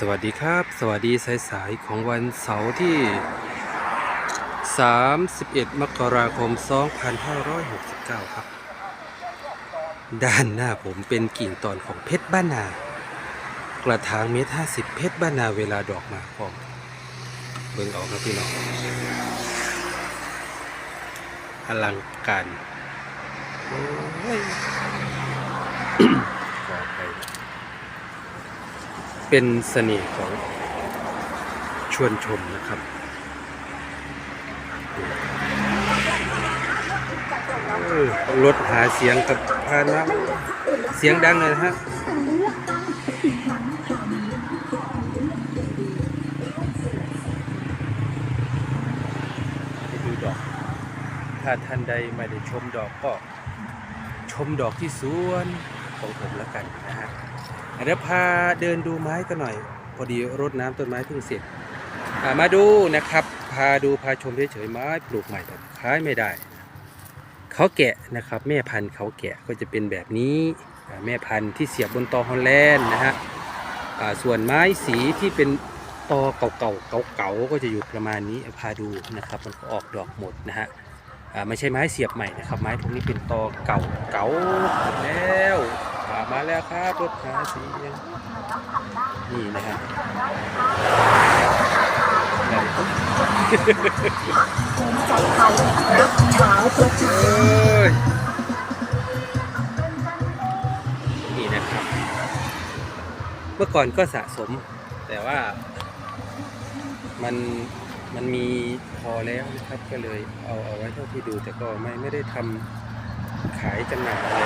สวัสดีครับ สวัสดีสายๆของวันเสาร์ที่ 31 มกราคม 2569 ครับ ด้านหน้าผมเป็นกิ่งตอนของเพชรบ้านนา กระถางเมตรห้าสิบเพชรบ้านนาเวลาดอกมาพร้อมเบิ่งออกครับพี่น้องอลังการโอ้ย ขอไป เป็นเสน่ห์ของชวนชมนะครับ รถหาเสียงกับพานะเสียงดังเลยนะฮะไปดูดอก ถ้าท่านใดไม่ได้ชมดอกก็ชมดอกที่สวนของผมแล้วกันนะฮะ เดี๋ยวพาเดินดูไม้กันหน่อย พอดีรดน้ำต้นไม้เพิ่งเสร็จมาดูนะครับ พาดูพาชมเฉยๆไม้ปลูกใหม่แต่ขายไม่ได้เขาแกะนะครับ แม่พันธุ์เขาแกะก็จะเป็นแบบนี้แม่พันธุ์ที่เสียบบนตอฮอลแลนด์นะฮะส่วนไม้สีที่เป็นตอเก่าๆเก่าๆก็จะอยู่ประมาณนี้พาดูนะครับ มันก็ออกดอกหมดนะฮะไม่ใช่ไม้เสียบใหม่นะครับ ไม้พวกนี้เป็นตอเก่าเก่าหมดแล้วามาแล้วครับรถหาสียังนี่นะฮะภูมิใจไทยรักเช้าประชาเอ้ยนี่นะครับ เมื่อก่อนก็สะสม แต่ว่า มันมันมีพอแล้วนะครับ ก็เลยเอาเอาไว้เท่าที่ดูแต่ก็ไม่ไม่ได้ทำขายจำหน่ายอะไร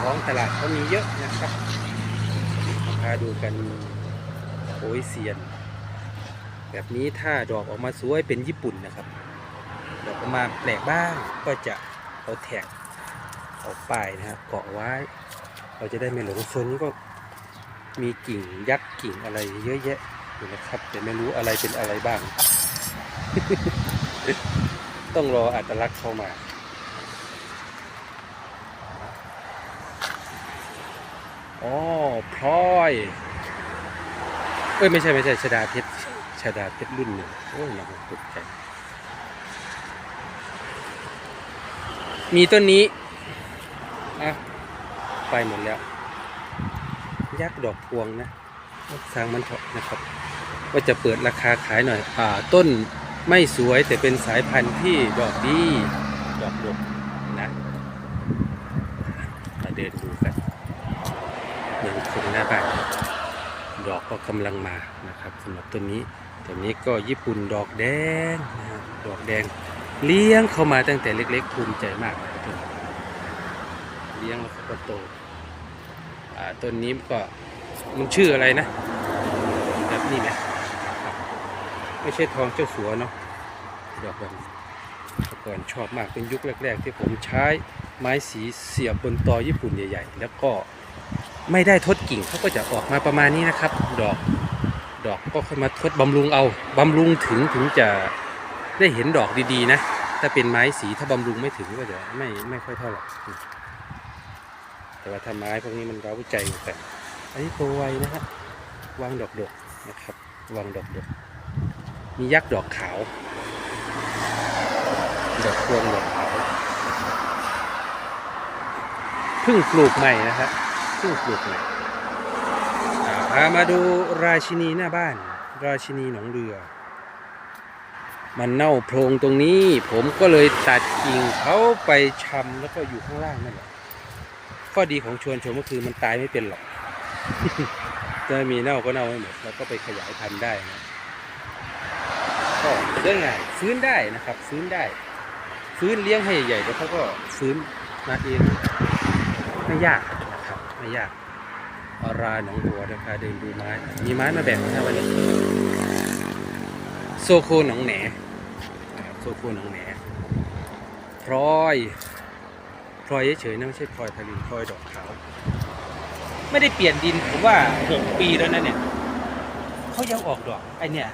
ท้องตลาดก็มีเยอะนะครับราดูกันโอ้ยเซียน แบบนี้ถ้าดอกออกมาสวยเป็นญี่ปุ่นนะครับ ดอกออกมาแปลกบ้างก็จะเอาแท็กเอาป้ายนะครับเกาะไว้ เราจะได้ไม่หลงโซนนี้ก็มีกิ่งยักษ์กิ่งอะไรเยอะแยะอยู่นะครับแต่ไม่รู้อะไรเป็นอะไรบ้าง ต้องรออัตลักษณ์เข้ามา อ๋อพลอย เอ้ยไม่ใช่ไม่ใช่ชดาเพชรชดาเพชรรุ่นหนึ่งโอ้ยหนักตกใจมีต้นนี้อะไปหมดแล้ว ยักษ์ดอกพวงนะสร้างมันเถอะนะครับ ว่าจะเปิดราคาขายหน่อย อ่า ต้นไม่สวยแต่เป็นสายพันธุ์ที่ดอกดี ดอกดกนะ มาเดินดูกันยังคงหน้าบ้านดอ กก็กำลังมานะครับสำหรับต้นนี้ต้นนี้ก็ญี่ปุ่นดอกแดงนะดอกแดงเลี้ยงเข้ามาตั้งแต่เล็กๆภูมิใจมากต้นเลี้ยงแล้วเขาก็โตต้นนี้ก็มันชื่ออะไรนะแบบนี้ไหมครับไม่ใช่ทองเจ้าสัวเนาะดอกแบบนี้แต่ก่อนชอบมากเป็นยุคแรก ๆ ที่ผมใช้ไม้สีเสียบบนตอญี่ปุ่นใหญ่ ๆ แล้วก็ ไม่ได้ทดกิ่งเขาก็จะออกมาประมาณนี้นะครับ ดอกดอกก็ค่อยมาทดบำรุงเอาบำรุงถึงถึงจะได้เห็นดอกดีๆนะ ถ้าเป็นไม้สีถ้าบำรุงไม่ถึงก็จะไม่ไม่ค่อยเท่าไหร่แต่ว่าถ้าไม้พวกนี้มันเร้าใจแต่อันนี้โตไวนะฮะวางดอกดกนะครับวางดอกดกมียักษ์ดอกขาวดอกพวงดอกขาวเพิ่งปลูกใหม่นะฮะ เพิ่งปลูกใหม่อ่าพามาดูราชินีหน้าบ้าน ราชินีหนองเรือ มันเน่าโพรงตรงนี้ ผมก็เลยตัดกิ่งเขาไปชำแล้วก็อยู่ข้างล่างนั่นแหละข้อดีของชวนชมก็คือมันตายไม่เป็นหรอกถ้ามีเน่าก็เน่าไม่หมดเราก็ไปขยายพันธุ์ได้นะก็เรื่องง่ายฟื้นได้นะครับ ฟื้นได้ ฟื้นเลี้ยงให้ใหญ่ๆแล้วเขาก็ฟื้นมาเองไม่ยาก ไม่ยากอาราหนองบัวนะคะเดินดูไม้ มีไม้มาแบ่งนะวันนี้ โซโคหนองแหนโซโคหนองแหนพลอยพลอยเฉยๆนะไม่ใช่พลอยทะลินพลอยดอกขาว ไม่ได้เปลี่ยนดินผมว่าหกปีแล้วนะเนี่ยเขายังออกดอกไอเนี่ย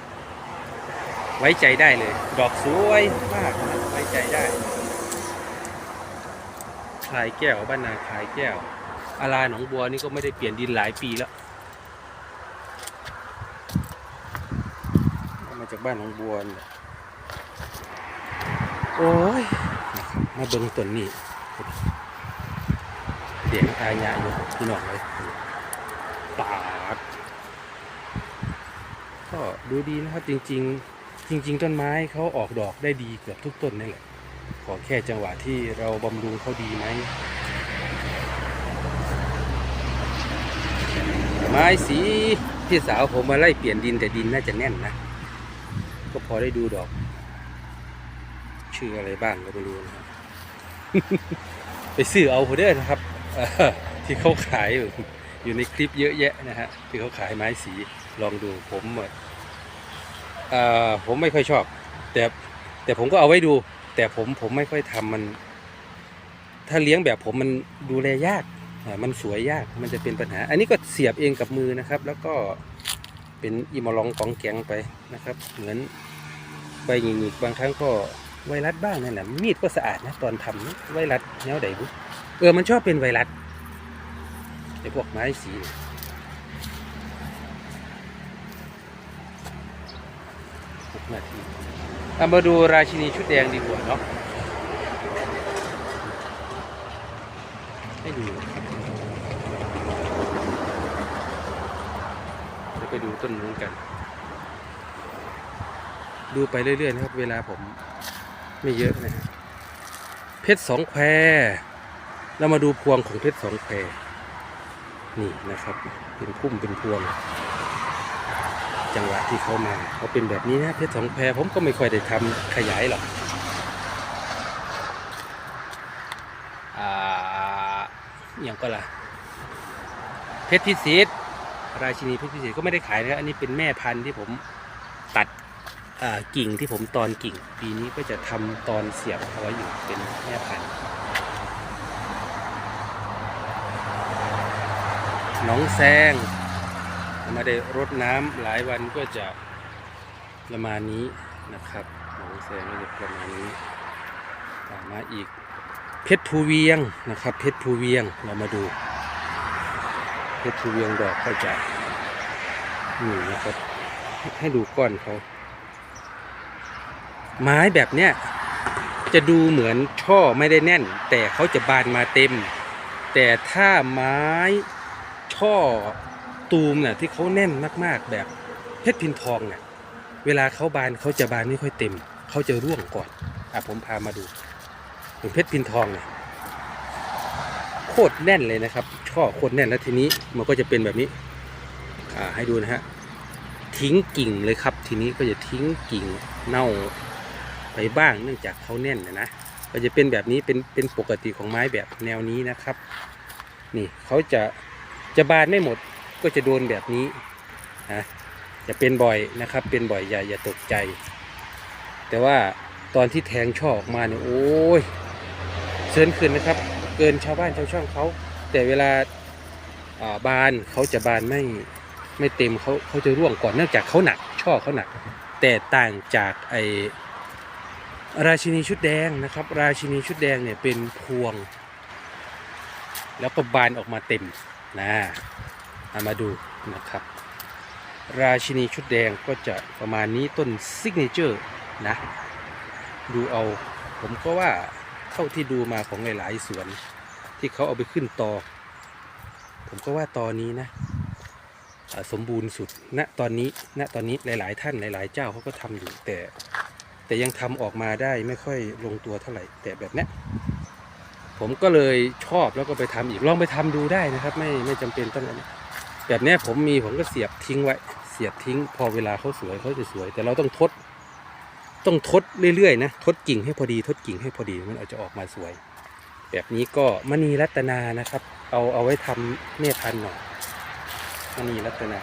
ไว้ใจได้เลย ดอกสวยมากไว้ใจได้คลายแก้วบ้านนาคลายแก้ว อาราหนองบัวนี่ก็ไม่ได้เปลี่ยนดินหลายปีแล้วจากบ้านของบัวนี่แหละโอ้ยนะครับมาเบิ่งต้นนี้เดียงอายะอยู่พี่น้องเลยปาดก็ดูดีนะครับจริง ๆ จริง ๆ ต้นไม้เขาออกดอกได้ดีเกือบทุกต้นนี่แหละขอแค่จังหวะที่เราบำรุงเขาดีไหม ม้สีพี่สาวผมมาไล่เปลี่ยนดินแต่ดินน่าจะแน่นนะ ก็พอได้ดูดอก ชื่ออะไรบ้างก็ไม่รู้นะครับ ไปซื้อเอาเด้อนะครับ ที่เขาขายอยู่อยู่ในคลิปเยอะแยะนะฮะที่เขาขายไม้สีลองดูผมเออผมไม่ค่อยชอบ แต่แต่ผมก็เอาไว้ดู แต่ผมผมไม่ค่อยทำมัน ถ้าเลี้ยงแบบผมมันดูแลยาก มันสวยยากมันจะเป็นปัญหา อันนี้ก็เสียบเองกับมือนะครับ แล้วก็เป็นอีมอลองกองแกงไปนะครับ เหมือนใบหงิกบางครั้งก็ไวรัสบ้างนั่นแหละมีดก็สะอาดนะตอนทำไวรัสแนวใดบุเออมันชอบเป็นไวรัสไอพวกไม้สีหกนาทีเอามาดูราชินีชุดแดงดีกว่าเนาะให้ดูเดูต้นนู้นกัน ดูไปเรื่อยๆนะครับ เวลาผมไม่เยอะนะฮะเพชรสองแควเรามาดูพวงของเพชรสองแควนี่นะครับ เป็นพุ่มเป็นพวง จังหวะที่เขามาเขาเป็นแบบนี้นะเพชรสองแควผมก็ไม่ค่อยได้ทำขยายหรอกอย่างก็ล่ะเพชรพิเศษ ราชินีเพชรพิเศษก็ไม่ได้ขายนะครับอันนี้เป็นแม่พันธุ์ที่ผมตัดกิ่งที่ผมตอนกิ่ง ปีนี้ก็จะทำตอนเสียบเอาไว้อยู่เป็นแม่พันธุ์น้องแซงมาได้รดน้ำหลายวันก็จะประมาณนี้นะครับน้องแซงก็จะประมาณนี้ตามมาอีกเพชรภูเวียงนะครับ เพชรภูเวียงเรามาดู เพชรภูเวียงดอกก็จะนี่นะครับ ให้ดูก้อนเขา ไม้แบบเนี้ยจะดูเหมือนช่อไม่ได้แน่น แต่เขาจะบานมาเต็ม แต่ถ้าไม้ช่อตูมน่ะที่เขาแน่นมากๆ แบบเพชรพินทองเนี่ยเวลาเขาบานเขาจะบานไม่ค่อยเต็ม เขาจะร่วงก่อนอะผมพามาดูเป็นเพชรพินทองเนี่ย คตรแน่นเลยนะครับ ช่อโคตรแน่นแล้วทีนี้มันก็จะเป็นแบบนี้อ่าให้ดูนะฮะทิ้งกิ่งเลยครับ ทีนี้ก็จะทิ้งกิ่งเน่าไปบ้างเนื่องจากเขาแน่นนะนะก็จะเป็นแบบนี้เป็นเป็นปกติของไม้แบบแนวนี้นะครับ นี่เขาจะจะบานไม่หมดก็จะโดนแบบนี้นะจะเป็นบ่อยนะครับ เป็นบ่อยอย่าอย่าตกใจ แต่ว่าตอนที่แทงช่อออกมาเนี่ยโอ้ยเซินขึ้นนะครับ เกินชาวบ้านชาวช่องเขา แต่เวลาบานเขาจะบานไม่ไม่เต็มเขาเขาจะร่วงก่อนเนื่องจากเขาหนัก ช่อเขาหนัก แต่ต่างจากไอราชินีชุดแดงนะครับ ราชินีชุดแดงเนี่ยเป็นพวง แล้วก็บานออกมาเต็มนะเอามาดูนะครับ ราชินีชุดแดงก็จะประมาณนี้ต้นซิกเนเจอร์นะ ดูเอาผมก็ว่า ท่าที่ดูมาของหลายๆสวน ที่เขาเอาไปขึ้นตอ ผมก็ว่าตอนนี้นะสมบูรณ์สุดณตอนนี้ณตอนนี้หลาย ๆ ท่านหลาย ๆ เจ้าเขาก็ทำอยู่แต่ แต่ยังทำออกมาได้ไม่ค่อยลงตัวเท่าไหร่ แต่แบบนี้ผมก็เลยชอบแล้วก็ไปทำอีกลองไปทำดูได้นะครับ ไม่ไม่จำเป็นต้องอันนี้แบบนี้ผมมีผมก็เสียบทิ้งไว้ เสียบทิ้ง พอเวลาเขาสวยเขาจะสวย แต่เราต้องทด ต้องทดเรื่อยๆนะทดกิ่งให้พอดีทดกิ่งให้พอดีมันอาจจะออกมาสวย แบบนี้ก็มณีรัตนานะครับ เอาเอาไว้ทำเมพันธุ์หน่อยมณีรัตนา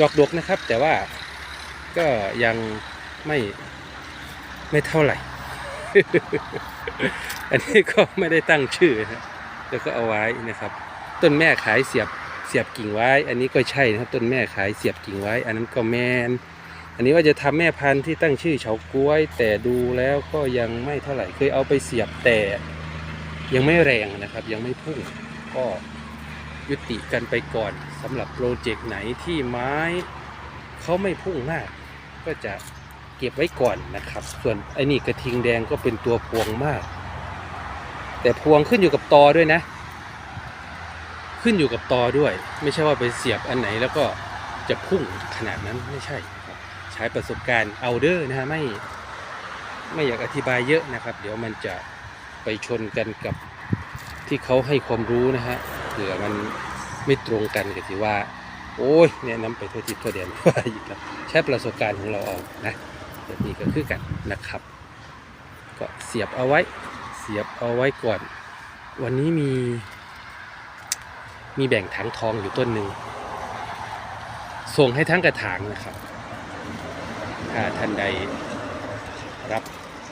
ดอกดกนะครับ แต่ว่าก็ยังไม่ไม่เท่าไหร่ อันนี้ก็ไม่ได้ตั้งชื่อนะแล้วก็เอาไว้นะครับ ต้นแม่ขายเสียบเสียบกิ่งไว้ อันนี้ก็ใช่นะครับ ต้นแม่ขายเสียบกิ่งไว้ อันนั้นก็แมน อันนี้ว่าจะทำแม่พันธุ์ที่ตั้งชื่อเฉาก้วย แต่ดูแล้วก็ยังไม่เท่าไหร่เคยเอาไปเสียบแต่ยังไม่แรงนะครับ ยังไม่พุ่งก็ยุติกันไปก่อนสำหรับโปรเจกต์ไหนที่ไม้เขาไม่พุ่งมาก ก็จะเก็บไว้ก่อนนะครับ ส่วนไอ้นี่กระทิงแดงก็เป็นตัวพวงมาก แต่พวงขึ้นอยู่กับตอด้วยนะ ขึ้นอยู่กับตอด้วย ไม่ใช่ว่าไปเสียบอันไหนแล้วก็จะพุ่งขนาดนั้นไม่ใช่ ครับใช้ประสบการณ์เอาเดอร์นะฮะไม่ไม่อยากอธิบายเยอะนะครับ เดี๋ยวมันจะไปชนกันกับที่เขาให้ความรู้นะฮะเผื่อมันไม่ตรงกันกับที่ว่า โอ้ยเนี่ยน้ำไปทั่วทิศทั่วแดนว่าอีกแล้วใช้ประสบการณ์ของเราเอานะแบบนี้ก็คือกันนะครับ ก็เสียบเอาไว้เสียบเอาไว้ก่อน วันนี้มี มีแบ่งถังทองอยู่ต้นหนึ่งส่งให้ทั้งกระถางนะครับ ถ้าท่านใดรับ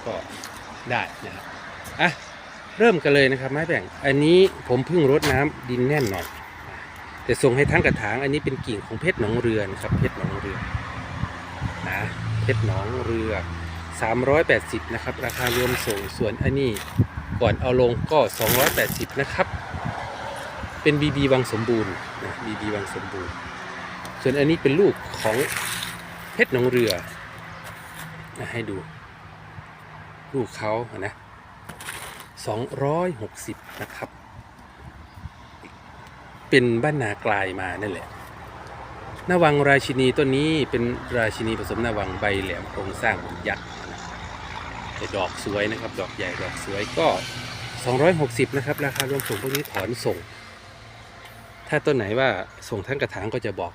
ก็ได้นะครับอะเริ่มกันเลยนะครับไม้แบ่ง อันนี้ผมเพิ่งรดน้ำดินแน่นหน่อย แต่ส่งให้ทั้งกระถาง อันนี้เป็นกิ่งของเพชรหนองเรือนครับเพชรหนองเรือนะเพชรหนองเรือ 380 นะครับ ราคารวมส่งส่วนอันนี้ก่อนเอาลงก็ 280 นะครับ เป็น BB วังสมบูรณ์นะ BB วังสมบูรณ์ ส่วนอันนี้เป็นลูกของเพชรหนองเรือ ให้ดูลูกเขาอะนะ260นะครับ เป็นบ้านนากลายมานั่นแหละนาวังราชินีต้นนี้เป็นราชินีผสมนาวังใบแหลมโครงสร้างหยักษ์นะแต่ดอกสวยนะครับ ดอกใหญ่ดอกสวยก็ 260 นะครับ ราคารวมส่งพวกนี้ถอนส่ง ถ้าต้นไหนว่าส่งทั้งกระถางก็จะบอก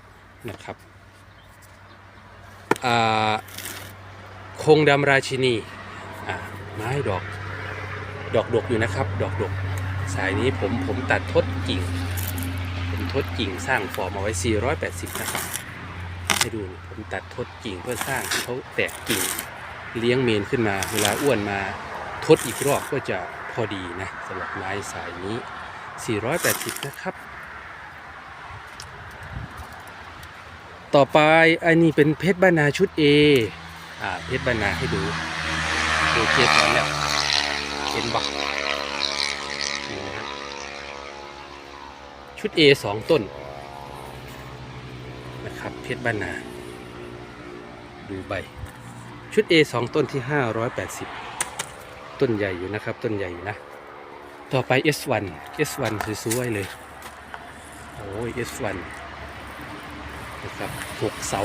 นะครับอ่า คงดำราชินีไม้ดอกดอกดกอยู่นะครับ ดอกดกสายนี้ผมผมตัดทดกิ่ง ผมทดกิ่งสร้างฟอร์มเอาไว้ 480 นะครับให้ดูนะผมตัดทดกิ่งเพื่อสร้างที่เขาแตกกิ่งเลี้ยงเมนขึ้นมาเวลาอ้วนมาทดอีกรอบก็จะพอดีนะสำหรับไม้สายนี้ 480 นะครับ ต่อไปอันนี้เป็นเพชรบ้านนาชุด A อ่า เพชรบ้านนาให้ดู ดูเกียร์ก่อนแล้วเห็นบักนี่นะฮะชุด A สองต้น นะครับ เพชรบ้านนาดูใบ ชุด A สองต้นที่580ต้นใหญ่อยู่นะครับ ต้นใหญ่อยู่นะ ต่อไป S1 S1 สวยๆเลย โอ้ย S1 นะครับหกเสา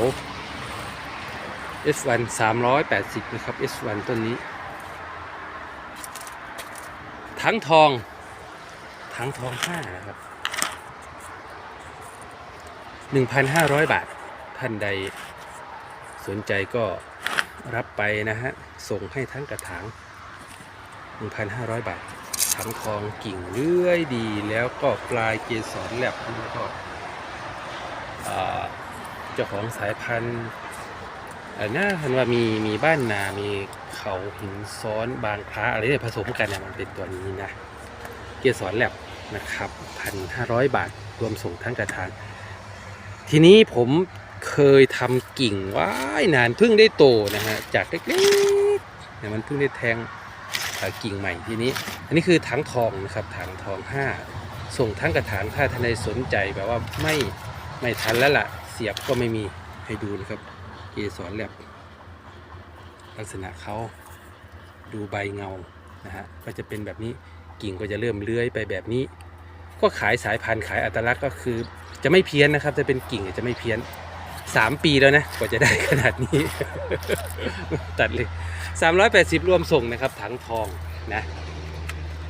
S1 380 นะครับ S1 ต้นนี้ ทั้งทอง ทั้งทองห้านะครับ 1,500 บาท ท่านใดสนใจก็รับไปนะฮะ ส่งให้ทั้งกระถาง 1,500 บาท ทั้งทองกิ่งเลื่อยดี แล้วก็ปลายเกสรแลบแล้วก็เจ้าของสายพันธุ์ อ่าน่าเห็นว่ามีมีบ้านนา มีเขาหินซ้อนบางพระอะไรเนี่ยผสมกันเนี่ยมันเป็นตัวนี้นะ เกสรแลบนะครับพันห้าร้อยบาทรวมส่งทั้งกระถาง ทีนี้ผมเคยทำกิ่งว้ายนานเพิ่งได้โตนะฮะจากเล็กๆเนี่ยมันเพิ่งได้แทงกิ่งใหม่ทีนี้ อันนี้คือถังทองนะครับถังทอง5ส่งทั้งกระถางถ้าท่านใดสนใจแบบว่าไม่ไม่ทันแล้วล่ะเสียบก็ไม่มีให้ดูนะครับ สรแลบลักษณะเขาดูใบเงานะฮะก็จะเป็นแบบนี้กิ่งก็จะเริ่มเลื้อยไปแบบนี้ ก็ขายสายพันธุ์ขายอัตลักษณ์ก็คือจะไม่เพี้ยนนะครับจะเป็นกิ่งจะไม่เพี้ยนสามปีแล้วนะกว่าจะได้ขนาดนี้ ตัดเลย380รวมส่งนะครับถังทองนะ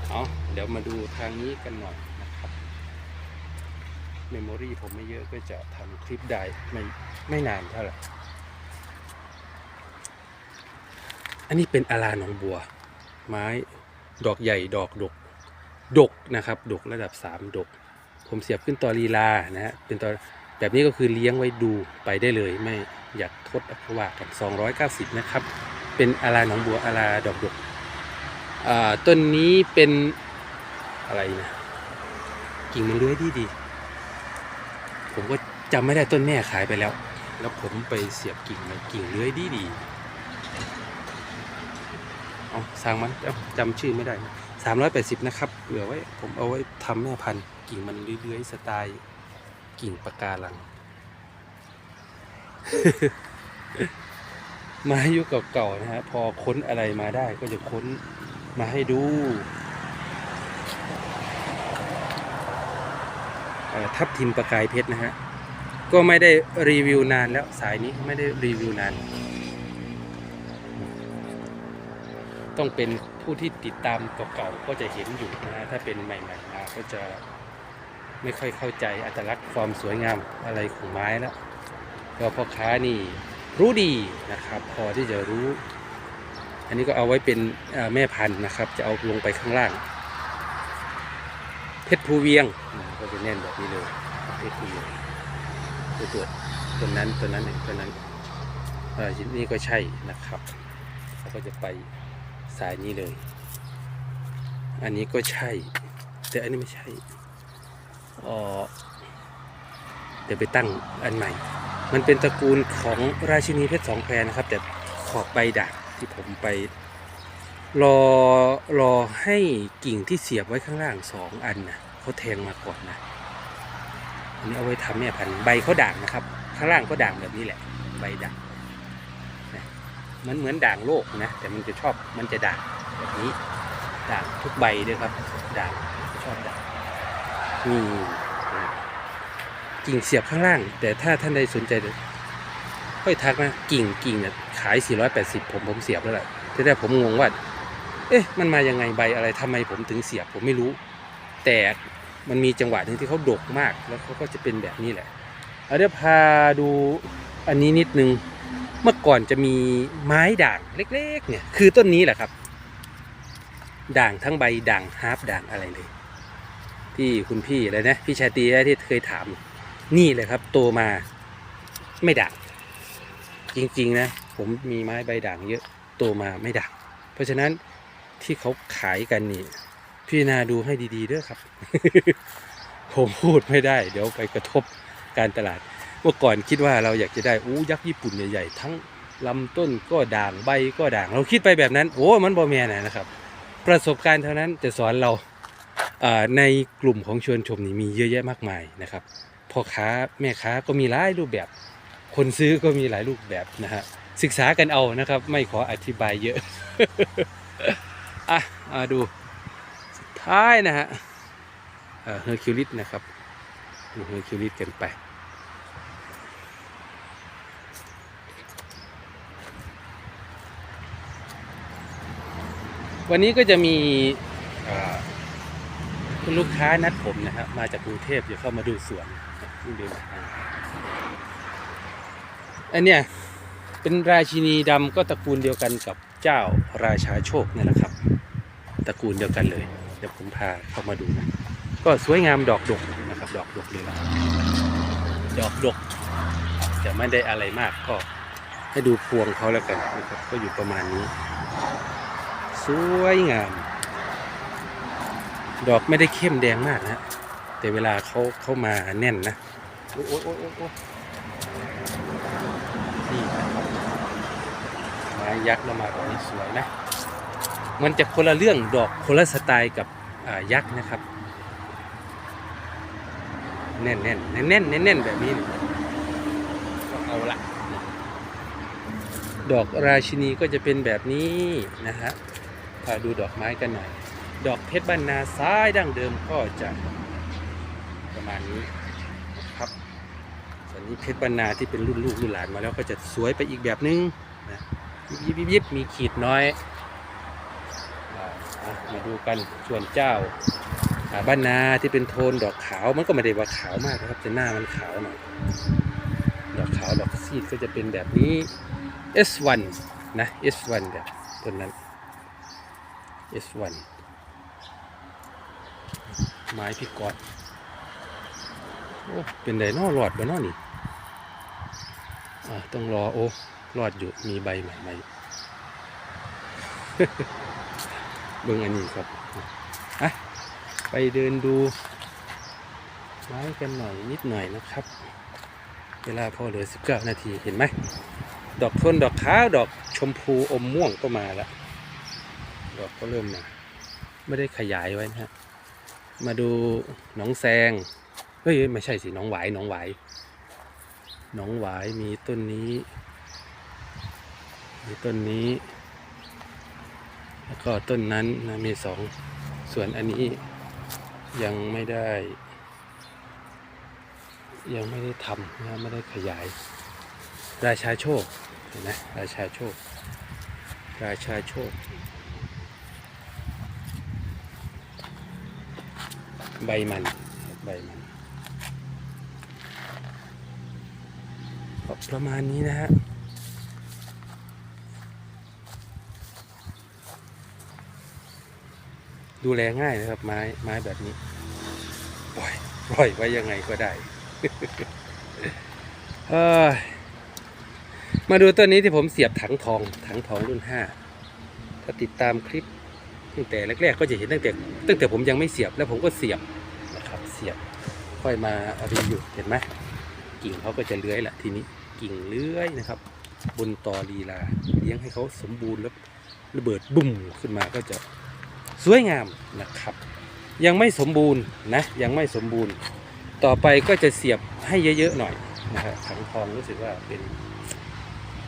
เอาเดี๋ยวมาดูทางนี้กันหน่อยนะครับเมมโมรี่ผมไม่เยอะก็จะทำคลิปได้ไม่ไม่นานเท่าไหร่ อันนี้เป็นอาราหนองบัว ไม้ดอกใหญ่ดอกดก ดกนะครับ ดกระดับ 3 ดก ผมเสียบขึ้นต่อลีลานะฮะเป็นต่อแบบนี้ก็คือเลี้ยงไว้ดูไปได้เลย ไม่อยากทดก็ว่ากัน 290 นะครับ เป็นอาราหนองบัวอาราดอกดกต้นนี้เป็นอะไรนะกิ่งมันเลื้อยดีดี ผมก็จำไม่ได้ต้นแม่ขายไปแล้ว แล้วผมไปเสียบกิ่งมากิ่งเลื้อยดีดี เอาสร้างมันเอ้าจำชื่อไม่ได้สามร้อยแปดสิบนะครับเหลือไว้ผมเอาไว้ทำแม่พันธุ์กิ่งมันเลื้อยๆสไตล์กิ่งปะการังไม้ยุคเก่าๆนะฮะพอค้นอะไรมาได้ก็จะค้นมาให้ดูทับทิมประกายเพชรนะฮะ ก็ไม่ได้รีวิวนานแล้วสายนี้ไม่ได้รีวิวนาน ต้องเป็นผู้ที่ติดตามเก่าๆก็จะเห็นอยู่นะฮะถ้าเป็นใหม่ๆมาก็จะไม่ค่อยเข้าใจอัตลักษณ์ความสวยงามอะไรของไม้แล้วก็พ่อค้านี่รู้ดีนะครับ พอที่จะรู้ อันนี้ก็เอาไว้เป็นแม่พันธุ์นะครับ จะเอาลงไปข้างล่าง เพชรภูเวียงก็จะแน่นแบบนี้เลยเพชรภูเวียงตัวตัวตัวนั้นตัวนั้นตัวนั้นอ่อชิ้นนี้ก็ใช่นะครับเขาก็จะไป สายนี้เลย อันนี้ก็ใช่ แต่อันนี้ไม่ใช่ออเดี๋ยวไปตั้งอันใหม่ มันเป็นตระกูลของราชินีเพชรสองแควนะครับ แต่ขอบใบด่างที่ผมไป รอรอให้กิ่งที่เสียบไว้ข้างล่างสองอันนะเขาแทงมาก่อนนะอันนี้เอาไว้ทำแม่ยพันใบเขาด่างนะครับ ข้างล่างก็ด่างแบบนี้แหละ ใบด่าง มันเหมือนด่างโลกนะ แต่มันจะชอบมันจะด่างแบบนี้ด่างทุกใบด้วยครับด่างชอบด่างนี่กิ่งเสียบข้างล่าง แต่ถ้าท่านใดสนใจค่อยทักนะกิ่งกิ่งเนี่ยขาย 480 ผมผมเสียบแล้วแหละที่แรกผมงงว่า เอ๊ะ มันมายังไงใบอะไรทำไมผมถึงเสียบผมไม่รู้ แต่มันมีจังหวะหนึ่งที่เขาดกมากแล้วเขาก็จะเป็นแบบนี้แหละเอาเดี๋ยวพาดูอันนี้นิดนึง เมื่อก่อนจะมีไม้ด่างเล็ก ๆ เนี่ย คือต้นนี้แหละครับ ด่างทั้งใบด่างฮาร์ปด่างอะไรเลย ที่คุณพี่อะไรนะพี่ชาตรีที่เคยถาม นี่เลยครับ โตมาไม่ด่าง จริง ๆ นะ ผมมีไม้ใบด่างเยอะโตมาไม่ด่าง เพราะฉะนั้นที่เขาขายกันนี่พี่นาดูให้ดีๆด้วยครับ ผมพูดไม่ได้ เดี๋ยวไปกระทบการตลาด เมื่อก่อนคิดว่าเราอยากจะได้อู้ยักษ์ญี่ปุ่นใหญ่ๆทั้งลำต้นก็ด่างใบก็ด่าง เราคิดไปแบบนั้น โอ้มันบอแมนนะนะครับ ประสบการณ์เท่านั้นจะสอนเราในกลุ่มของชวนชมนี่มีเยอะแยะมากมายนะครับพ่อค้าแม่ค้าก็มีหลายรูปแบบ คนซื้อก็มีหลายรูปแบบนะฮะศึกษากันเอานะครับ ไม่ขออธิบายเยอะอะมาดูสุดท้ายนะฮะเฮอร์คิวลิสนะครับดูเฮอร์คิวลิสกันไป วันนี้ก็จะมีคุณลูกค้านัดผมนะครับ มาจากกรุงเทพจะเข้ามาดูสวนเพิ่งเดินทางอันเนี้ยเป็นราชินีดำก็ตระกูลเดียวกันกับเจ้าราชาโชคนี่แหละครับ ตระกูลเดียวกันเลย เดี๋ยวผมพาเข้ามาดูนะ ก็สวยงามดอกดกนะครับ ดอกดกเลยนะดอกดกแต่ไม่ได้อะไรมากก็ให้ดูพวงเขาแล้วกันนะครับ ก็อยู่ประมาณนี้ สวยงาม ดอกไม่ได้เข้มแดงมากนะแต่เวลาเขาเข้ามาแน่นนะโอ้โอ้โอ้โอ้นี่ไม้ยักษ์เรามาแบบนี้สวยนะ มันจะคนละเรื่องดอกคนละสไตล์กับยักษ์นะครับ แน่นแน่นแน่นแน่นแน่นแบบนี้ก็เอาละดอกราชินีก็จะเป็นแบบนี้นะฮะาดูดอกไม้กันหน่อย ดอกเพชรบ้านนาซ้ายดั้งเดิมก็จะประมาณนี้นะครับส่วนนี้เพชรบ้านนาที่เป็นรุ่นลูกรุ่นหลานมาแล้วก็จะสวยไปอีกแบบนึงนะยิบยิบยิบมีขีดน้อยมาดูกันส่วนเจ้าบ้านนาที่เป็นโทนดอกขาวมันก็ไม่ได้ว่าขาวมากนะครับแต่หน้ามันขาวหน่อยดอกขาวดอกซีดก็จะเป็นแบบนี้ S1 นะ S1 แบบตัวนั้น S1 ไม้พีกอดโอ้เป็นไดโนอรอดบ่นอนี่อ่ต้องรอโอ้รอดอยู่มีใบใหม่ใหม่เบิ่งอันนี้ครับอะไปเดินดู ไม้กันหน่อยนิดหน่อยนะครับ เวลาพอเหลือ 19 นาทีเห็นไหม ดอกทนดอกขาวดอกชมพูอมม่วงก็มาแล้ว ดอกก็เริ่มมาไม่ได้ขยายไว้นะฮะ มาดูหนองแซง เฮ้ยไม่ใช่สิหนองหวายหนองหวายหนองหวายมีต้นนี้ มีต้นนี้ แล้วก็ต้นนั้นนะมีสองส่วนอันนี้ยังไม่ได้ ยังไม่ได้ทำนะไม่ได้ขยาย ราชาโชคเห็นไหมราชาโชค ราชาโชค ใบมันใบมันก็ประมาณนี้นะฮะดูแลง่ายนะครับไม้ไม้แบบนี้ปล่อยปล่อยไว้ยังไงก็ได้มาดูต้นนี้ที่ผมเสียบถังทองถังทองรุ่นห้าถ้าติดตามคลิป ตั้งแต่แรกๆก็จะเห็นตั้งแต่ตั้งแต่ผมยังไม่เสียบแล้วผมก็เสียบนะครับเสียบค่อยมารีวิวเห็นไหมกิ่งเขาก็จะเลื้อยแหละทีนี้กิ่งเลื้อยนะครับ บนตอลีลาเลี้ยงให้เขาสมบูรณ์แล้วระเบิดบุ่มขึ้นมาก็จะสวยงามนะครับ ยังไม่สมบูรณ์นะยังไม่สมบูรณ์ ต่อไปก็จะเสียบให้เยอะๆหน่อยนะครับถังทองรู้สึกว่าเป็น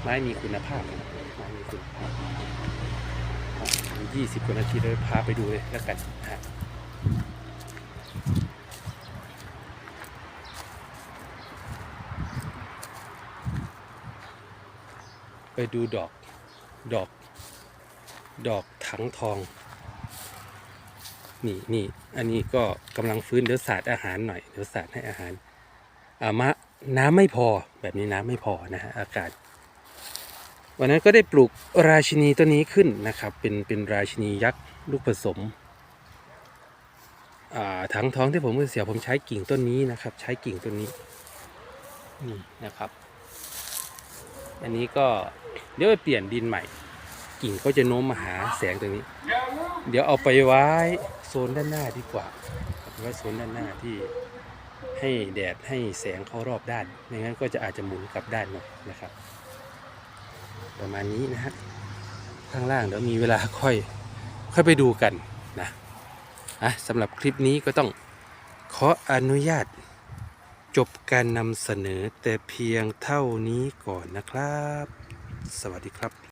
ไม้มีคุณภาพนะ 20กว่านาทีเลยพาไปดูเลยแล้วกันฮะไปดูดอก ดอก ดอกถังทอง นี่นี่อันนี้ก็กำลังฟื้นเดี๋ยวสาดอาหารหน่อยเดี๋ยวสาดให้อาหารอามะน้ำไม่พอแบบนี้น้ำไม่พอนะฮะอากาศ วันนั้นก็ได้ปลูกราชินีต้นนี้ขึ้นนะครับ เป็นเป็นราชินียักษ์ลูกผสมถังท้องที่ผมเสียผมใช้กิ่งต้นนี้นะครับ ใช้กิ่งต้นนี้นี่นะครับ อันนี้ก็เดี๋ยวไปเปลี่ยนดินใหม่ กิ่งเขาจะโน้มมาหาแสงตรงนี้ เดี๋ยวเอาไปไว้โซนด้านหน้าดีกว่าเอาไปไว้โซนด้านหน้าที่ให้แดดให้แสงเข้ารอบด้านไม่งั้นก็จะอาจจะหมุนกลับด้านหน่อยนะครับ ประมาณนี้นะฮะข้างล่างเดี๋ยวมีเวลาค่อยค่อยไปดูกันนะอะสำหรับคลิปนี้ก็ต้องขออนุญาตจบการนำเสนอแต่เพียงเท่านี้ก่อนนะครับ สวัสดีครับ